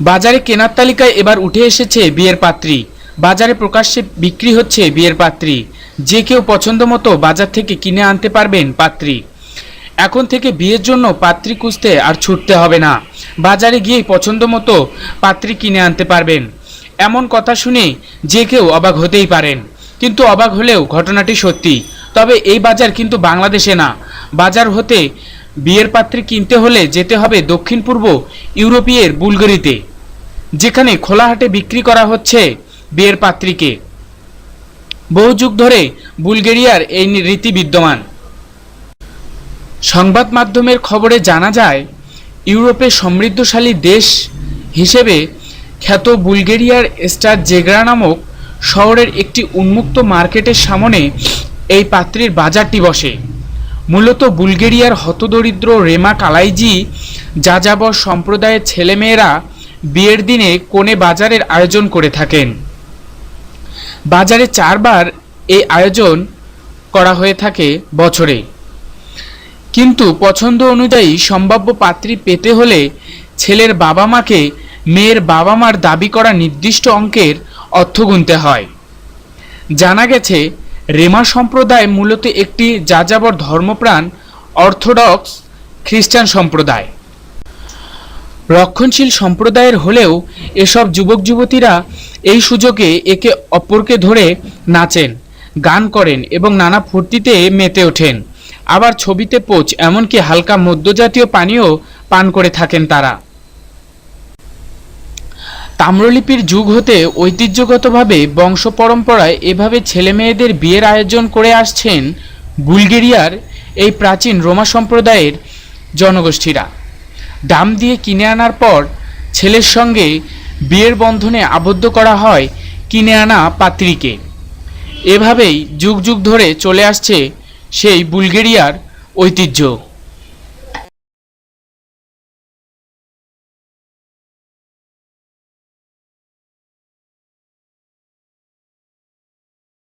বাজারে কেনার তালিকায় এবার উঠে এসেছে বিয়ের পাত্রী। বাজারে প্রকাশ্যে বিক্রি হচ্ছে বিয়ের পাত্রী। যে কেউ পছন্দ মতো বাজার থেকে কিনে আনতে পারবেন পাত্রী। এখন থেকে বিয়ের জন্য পাত্রী খুঁজতে আর ছুটতে হবে না। বাজারে গিয়েই পছন্দ মতো পাত্রী কিনে আনতে পারবেন। এমন কথা শুনে যে কেউ অবাক হতেই পারেন। কিন্তু অবাক হলেও ঘটনাটি সত্যি। তবে এই বাজার কিন্তু বাংলাদেশে না। বাজার হতে বিয়ের পাত্রী কিনতে হলে যেতে হবে দক্ষিণ পূর্ব ইউরোপীয়ের বুলগেরিতে, যেখানে খোলাহাটে বিক্রি করা হচ্ছে বিয়ের পাত্রীকে। বহু যুগ ধরে বুলগেরিয়ার এই রীতি বিদ্যমান। সংবাদ মাধ্যমের খবরে জানা যায় ইউরোপের সমৃদ্ধশালী দেশ হিসেবে খ্যাত বুলগেরিয়ার স্টার জেগ্রা নামক শহরের একটি উন্মুক্ত মার্কেটের সামনে এই পাত্রীর বাজারটি বসে। মূলত বুলগেরিয়ার হতদরিদ্র রেমা কালাইজি, যাযাবর সম্প্রদায়ের ছেলেমেয়েরা বিয়ের দিনে কোণে বাজারের আয়োজন করে থাকেন। বাজারে চারবার এই আয়োজন করা হয়ে থাকে বছরে। কিন্তু পছন্দ অনুযায়ী সম্ভাব্য পাত্রী পেতে হলে ছেলের বাবা মাকে মেয়ের বাবা মার দাবি করা নির্দিষ্ট অঙ্কের অর্থ গুনতে হয়। জানা গেছে রেমা সম্প্রদায় মূলত একটি যাযাবর ধর্মপ্রাণ, অর্থোডক্স, খ্রিস্টান সম্প্রদায়। রক্ষণশীল সম্প্রদায়ের হলেও এসব যুবক যুবতীরা এই সুযোগে একে অপরকে ধরে নাচেন, গান করেন এবং নানা ফুর্তিতে মেতে ওঠেন। আবার ছবিতে পোচ, এমনকি হালকা মধ্যজাতীয় পানীয় পান করে থাকেন তারা। তাম্রলিপির যুগ হতে ঐতিহ্যগতভাবে বংশ পরম্পরায় এভাবে ছেলেমেয়েদের বিয়ের আয়োজন করে আসছেন বুলগেরিয়ার এই প্রাচীন রোমা সম্প্রদায়ের জনগোষ্ঠীরা। দাম দিয়ে কিনে আনার পর ছেলের সঙ্গে বিয়ের বন্ধনে আবদ্ধ করা হয় কিনে আনা পাত্রীকে। এভাবেই যুগ যুগ ধরে চলে আসছে সেই বুলগেরিয়ার ঐতিহ্য।